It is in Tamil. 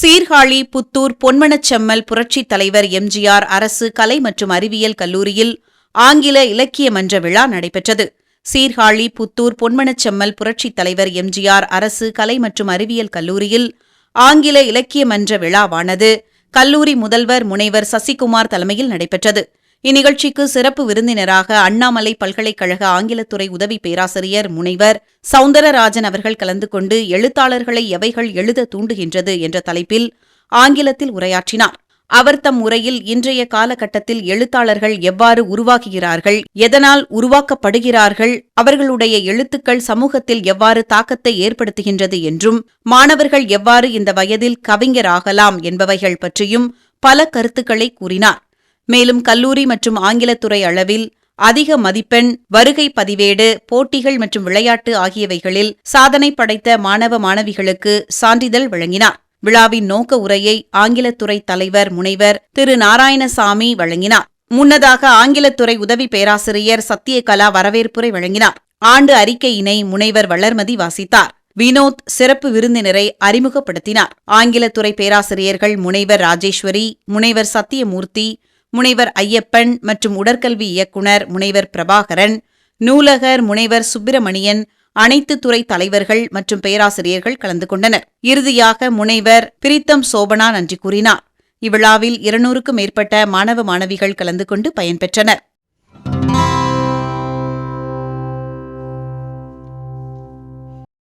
சீர்காழி புத்தூர் பொன்மனச்செம்மல் புரட்சித் தலைவர் எம்ஜிஆர் அரசு கலை மற்றும் அறிவியல் கல்லூரியில் ஆங்கில இலக்கிய மன்ற விழா நடைபெற்றது. சீர்காழி புத்தூர் பொன்மனச்செம்மல் புரட்சித் தலைவர் எம்ஜிஆர் அரசு கலை மற்றும் அறிவியல் கல்லூரியில் ஆங்கில இலக்கிய மன்ற விழாவானது கல்லூரி முதல்வர் முனைவர் சசிகுமார் தலைமையில் நடைபெற்றது. இந்நிகழ்ச்சிக்கு சிறப்பு விருந்தினராக அண்ணாமலை பல்கலைக்கழக ஆங்கிலத்துறை உதவி பேராசிரியர் முனைவர் சவுந்தரராஜன் அவர்கள் கலந்து கொண்டு எழுத்தாளர்களை எவைகள் எழுத தூண்டுகின்றது என்ற தலைப்பில் ஆங்கிலத்தில் உரையாற்றினார். அவர் தம் உரையில் இன்றைய காலகட்டத்தில் எழுத்தாளர்கள் எவ்வாறு உருவாகுகிறார்கள் எதனால் உருவாக்கப்படுகிறார்கள் அவர்களுடைய எழுத்துக்கள் சமூகத்தில் எவ்வாறு தாக்கத்தை ஏற்படுத்துகின்றது என்றும் மாணவர்கள் எவ்வாறு இந்த வயதில் கவிஞராகலாம் என்பவைகள் பற்றியும் பல கருத்துக்களை கூறினார். மேலும் கல்லூரி மற்றும் ஆங்கிலத்துறை அளவில் அதிக மதிப்பெண் வருகை பதிவேடு போட்டிகள் மற்றும் விளையாட்டு ஆகியவைகளில் சாதனை படைத்த மாணவ மாணவிகளுக்கு சான்றிதழ் வழங்கினார். விழாவின் நோக்க உரையை ஆங்கிலத்துறை தலைவர் முனைவர் திரு. நாராயணசாமி வழங்கினார். முன்னதாக ஆங்கிலத்துறை உதவி பேராசிரியர் சத்யகலா வரவேற்புரை வழங்கினார். ஆண்டு அறிக்கையினை முனைவர் வளர்மதி வாசித்தார். வினோத் சிறப்பு விருந்தினரை அறிமுகப்படுத்தினார். ஆங்கிலத்துறை பேராசிரியர்கள் முனைவர் ராஜேஸ்வரி முனைவர் சத்தியமூர்த்தி முனைவர் ஐயப்பன் மற்றும் உடற்கல்வி இயக்குனர் முனைவர் பிரபாகரன் நூலகர் முனைவர் சுப்பிரமணியன் அனைத்து துறை தலைவர்கள் மற்றும் பேராசிரியர்கள் கலந்து கொண்டனர். இறுதியாக முனைவர் பிரித்தம் சோபனா நன்றி கூறினார். இவ்விழாவில் இருநூறுக்கும் மேற்பட்ட மாணவ மாணவிகள் கலந்து கொண்டு பயன்பெற்றனர்